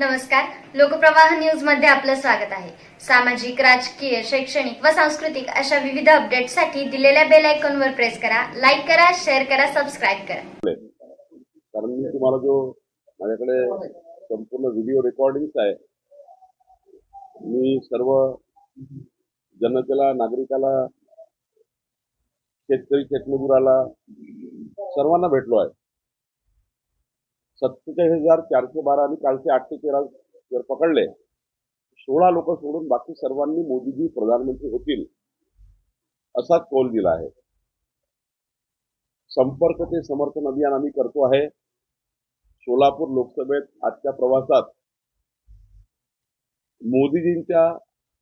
नमस्कार. लोकप्रवाह न्यूजमध्ये आपलं स्वागत आहे. सामाजिक राजकीय शैक्षणिक व सांस्कृतिक अशा विविध अपडेटसाठी दिलेल्या बेल आयकॉनवर प्रेस करा लाईक करा शेअर करा सबस्क्राईब करा. कारण मी तुम्हाला जो माझ्याकडे संपूर्ण व्हिडिओ रेकॉर्डिंग आहे मी सर्व जनतेला नागरिकाला शेतकरी शेतमजुराला सर्वांना भेटलो आहे. सत्तेचाळीस हजार चारशे बारा आणि कालचे आठशे तेरा जर पकडले सोळा लोक सोडून बाकी सर्वांनी मोदीजी प्रधानमंत्री होतील असा कौल दिला आहे. संपर्क ते समर्थन अभियान आम्ही करतो आहे. सोलापूर लोकसभेत आजच्या प्रवासात मोदीजींच्या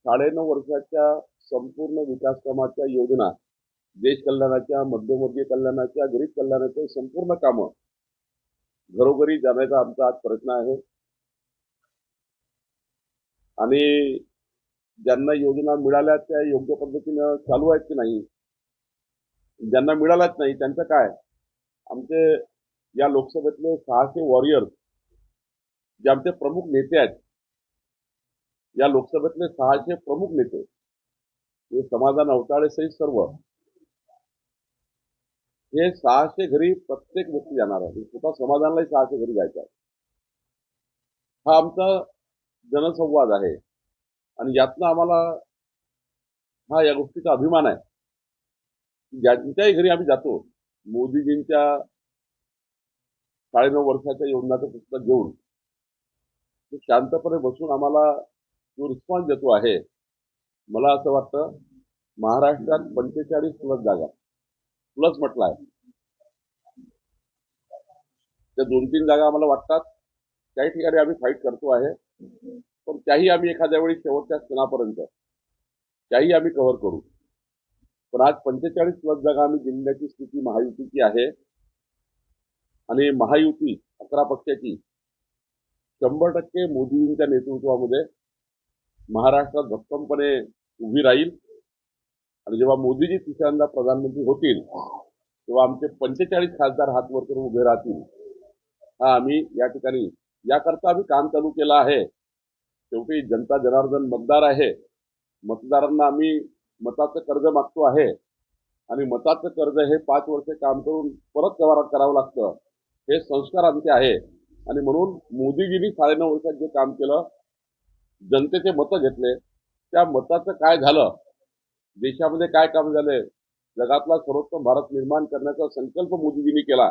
साडेनऊ वर्षाच्या संपूर्ण विकासकामाच्या योजना देश कल्याणाच्या मध्यमवर्गीय कल्याणाच्या गरीब कल्याणाच्या संपूर्ण कामं घरोघरी जाण्याचा आमचा आज प्रयत्न आहे. आणि ज्यांना योजना मिळाल्या त्या योग्य पद्धतीनं चालू आहेत की नाही? ज्यांना मिळालाच नाही त्यांचं काय? आमचे या लोकसभेतले सहाशे वॉरियर्स जे आमचे प्रमुख नेते आहेत या लोकसभेतले सहाशे प्रमुख नेते हे समाधान अवताळे सहित सर्व. हे सहाशे घरी प्रत्येक व्यक्ती जाणार आहे. स्वतः समाधानलाही सहाशे घरी जायचं आहे. हा आमचा जनसंवाद आहे. आणि यातनं आम्हाला हा या गोष्टीचा अभिमान आहे. ज्यांच्याही घरी आम्ही जातो मोदीजींच्या साडेनऊ वर्षाच्या योजनाचं पुस्तक घेऊन ते शांतपणे बसून आम्हाला जो रिस्पॉन्स देतो आहे मला असं वाटतं महाराष्ट्रात पंचेचाळीस प्लस जागा. प्लस म्हटलं आहे त्या दोन तीन जागा आम्हाला वाटतात. काही ठिकाणी आम्ही फाईट करतो आहे. पण त्याही आम्ही एखाद्या वेळी शेवटच्या क्षणापर्यंत त्याही आम्ही कव्हर करू. पण आज पंचेचाळीस प्लस जागा आम्ही जिल्ह्याची स्थिती महायुतीची आहे. आणि महायुती अकरा पक्षाची शंभर टक्के मोदींच्या नेतृत्वामध्ये महाराष्ट्रात भक्कमपणे उभी राहील. आणि जेव्हा मोदीजी तिसऱ्यांदा प्रधानमंत्री होतील तेव्हा आमचे पंचेचाळीस खासदार हात वर करून उभे राहतील. हा आम्ही या ठिकाणी याकरता आम्ही काम चालू केलं आहे. शेवटी जनता जनार्दन मतदार आहे. मतदारांना आम्ही मताचं कर्ज मागतो आहे. आणि मताचं कर्ज हे पाच वर्ष काम करून परत व्यवहारात करावं लागतं. हे संस्कार आमचे आहे. आणि म्हणून मोदीजींनी साडेनऊ वर्षात जे काम केलं जनतेचे मतं घेतले त्या मताचं काय झालं देशामध्ये काय काम झालंय? जगातला सर्वोत्तम भारत निर्माण करण्याचा संकल्प मोदीजींनी केला.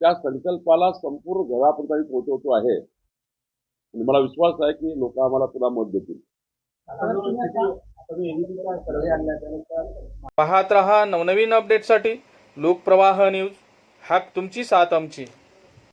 त्या संकल्पाला संपूर्ण घरापर्यंत आम्ही पोहोचवतो आहे. आणि मला विश्वास आहे की लोक आम्हाला पुन्हा मत देतील. पाहत रहा नवनवीन अपडेटसाठी लोकप्रवाह न्यूज. हाक तुमची साथ आमची.